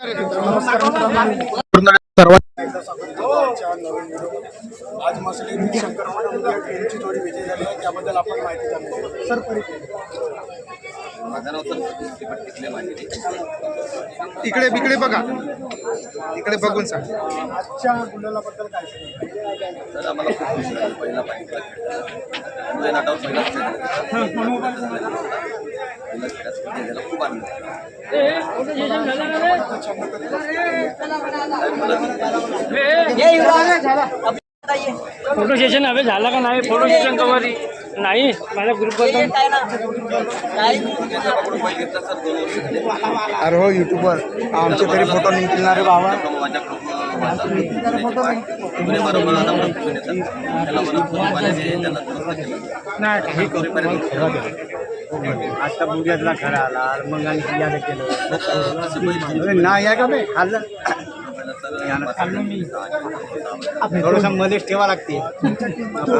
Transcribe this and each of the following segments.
आज मसले शंकर ट्रेनची जोडी विजय झाली आहे त्याबद्दल आपण माहिती सर परिचय माझं नाव सर सतीश टिकले मांडे इकडे इकडे बघा इकडे बघून सांग आजच्या गुलालाबद्दल काय? तर आम्हाला खूप खुशी झाली पहिला पाहिजे नाटावर पहिला खूप आनंद. फोटो सेशन हवे झाला का नाही फोटो सेशन कवरी नाही माझ्या ग्रुप आपण बैल घेतला सर दोन वर्ष झाले अरे हो युट्यूबवर आमचे तरी फोटो निघतील ना रे बाबा. आता बुग्यातला खरा आला मग आणखी बैल केलं. नाही या का बे? खाल्लं? थोडस मध्येच ठेवा लागते.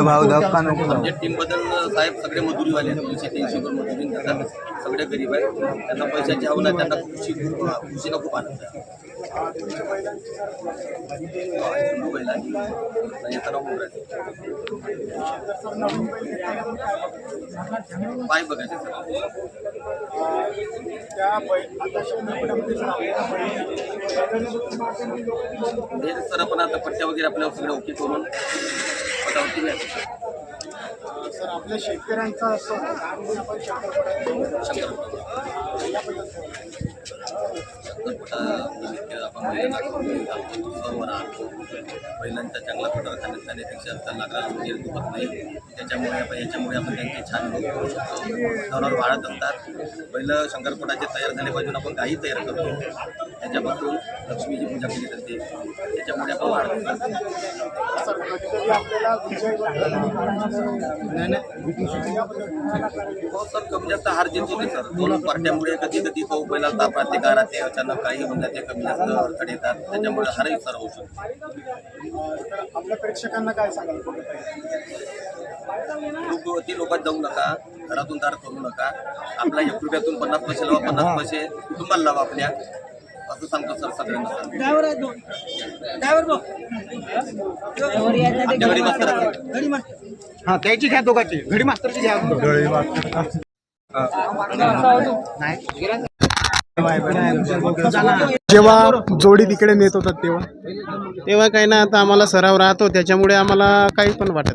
भाऊ धक्का नको म्हणजे टीमबद्दल साहेब सगळे मजुरीवाले आहेत. दोनशे तीनशे रुपये मजुरी देतात सगळे गरीब आहेत. त्यांना पैशाची हवं नाही त्यांना खुशी खुशीला खूप आनंद आहे. आहे. येताना आहे. पाय बघायचे सर आपण आता पट्ट्या वगैरे आपल्याला सगळं ओके करून पटावरती न्यायचं. सर आपल्या शेतकऱ्यांचा असं बैलांच्या चांगला पटार खाण्यात खाण्यापेक्षा त्यांना लागणारा वगैरे दुखत नाही. त्याच्यामुळे आपण याच्यामुळे आपण त्यांचे छान लोक करू शकतो. जनावर वाढत असतात. पहिलं शंकरपटाचे तयार झाले पाहिजे आपण गाई तयार करतो. त्याच्यापासून लक्ष्मीची पूजा केली जाते. त्याच्यामुळे आपण वाढत असतात. सर हो सर कमी जास्त हार जीत होते सर. दोन पार्ट्यामुळे कधी कधी तो पहिला ताप राहते का राहते अचानक काही होऊन जाते कमी जास्त अडथळे येतात. त्याच्यामुळे हारही सर होऊ शकतो. आपल्या प्रेक्षकांना काय सांगाल? ती लोकात जाऊ नका घरातून दार करू नका. आपला एक रुपयातून पन्नास पैसे लावा पन्नास पैसे कुटुंबाला लावा आपल्या. असं सांगतो सर सगळ्यांना. हा त्याची घ्या दोघांची. घडी मास्तरची घ्या घडी मास्तर जेव्हा जोडी तिकडे नेत होतात तेव्हा. तेव्हा काही ना आता आम्हाला सराव राहतो त्याच्यामुळे आम्हाला काही पण वाटत.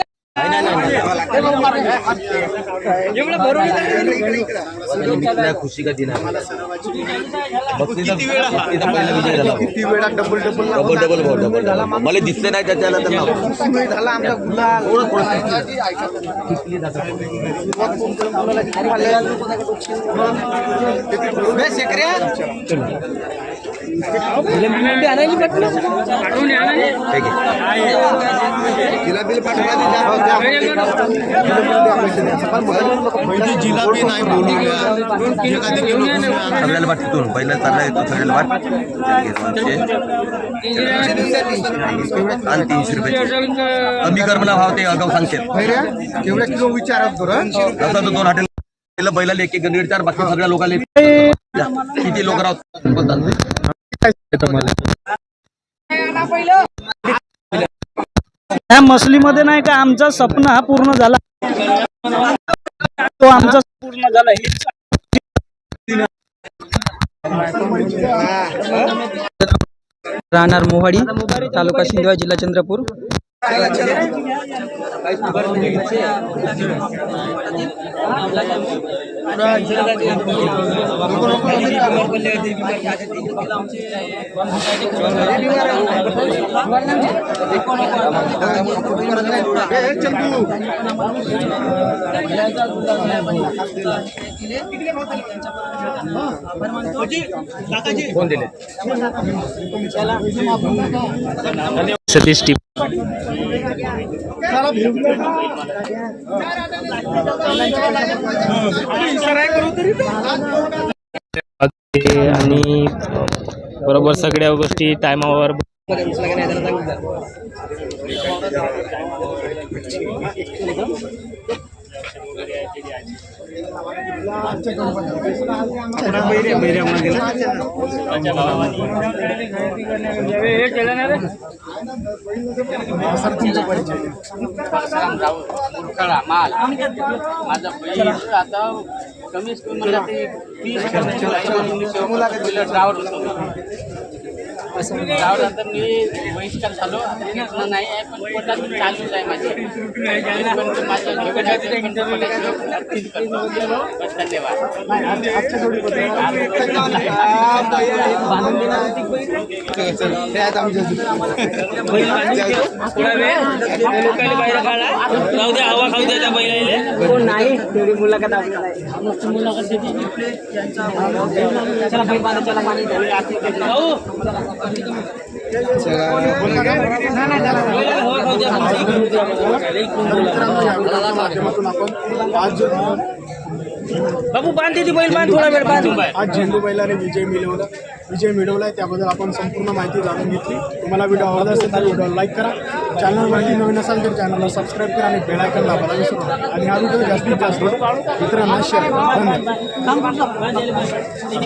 पहिला विजय झाला किती वेळा डबल डबल डबल डबल भाऊ डबल डबल मला दिसले नाही त्याच्याला त्यांना झाला आमचा गुलाल ना तिला बिल जिलाबी नाही सगळ्याला वाट तिथून पहिला चालला येतो सगळ्याला वाट आणि तीनशे रुपये कमी कर मला भाव ते अगाऊ सांगते एवढ्या किलो विचारत बरं तसं तर दोन हॉटेल बैलाला एक एक दीड चार बाकी सगळ्या लोकांना किती लोक राहत ह्या मसलीमध्ये नाही का आमचा सपना हा पूर्ण झाला. तो आमचा पूर्ण झाला. राहणार मोहाडी तालुका शिंदवा जिल्हा चंद्रपूर. फोन दिले सतीश टिप आणि बरोबर सगळ्या गोष्टी टायमावर हे केलं ना रे सर तुमचा परिचय माल. माझा बैल आता कमीत कमी मला ते तीस ड्रायव्हर ड्रायव्हर नंतर मी बहिष्कार झालो. आता नाही आहे पण पोटात चालूच आहे माझे. माझ्या धन्यवाद. हवा खाऊ द्या त्या बैलाले नाही. तेवढी मुलाखत आपल्याला चला पाणी माध्यमातून आपण आज बाबू बांधते ती बैल बांध थोडा वेळ बांध. आज झेंडू बैलाने विजय मिळवला. विजय मिळवलाय त्याबद्दल आपण संपूर्ण माहिती जाणून घेतली. तुम्हाला व्हिडिओ आवडला असेल तर व्हिडिओ लाईक करा. चॅनलवरती नवीन असाल तर चॅनलला सबस्क्राईब करा आणि बेल आयकन दाबायला विसरू नका. आणि हा व्हिडिओ जास्तीत जास्त मित्रांना शेअर धन्यवाद.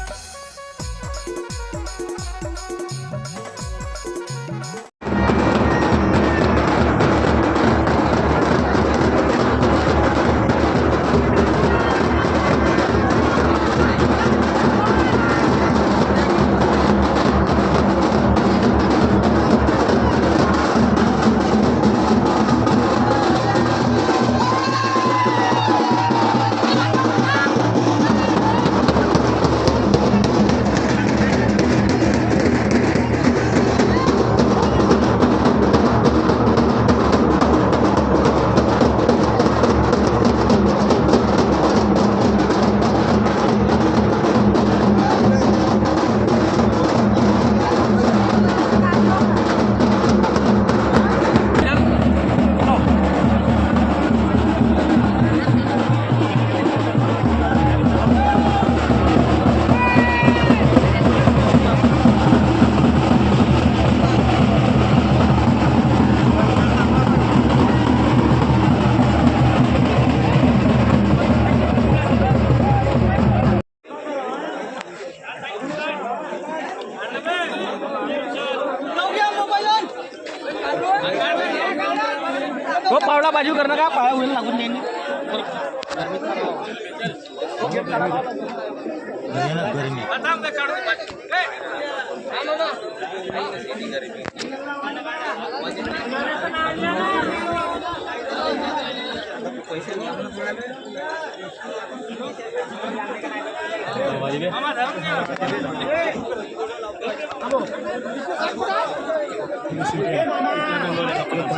हो, तो पावला बाजू करणं का? पाया होईल लागून त्यांनी पैसे